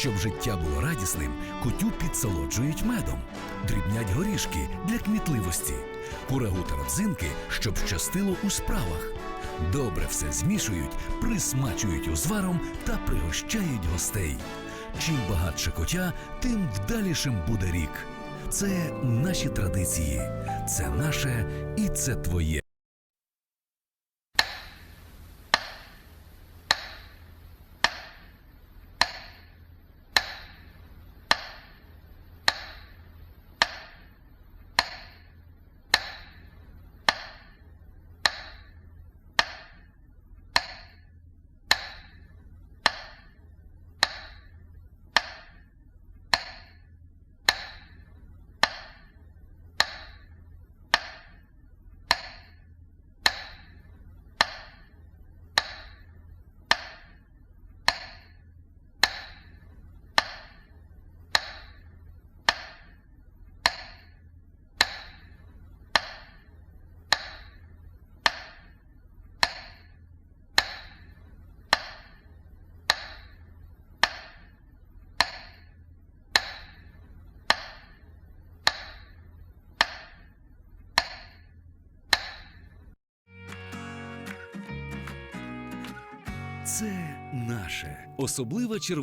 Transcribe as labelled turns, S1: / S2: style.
S1: Щоб життя було радісним, кутю підсолоджують медом, дрібнять горішки для кмітливості, курагу та родзинки, щоб щастило у справах. Добре все змішують, присмачують узваром та пригощають гостей. Чим багатше котя, тим вдалішим буде рік. Це наші традиції, це наше і це твоє. Це наше особлива червона.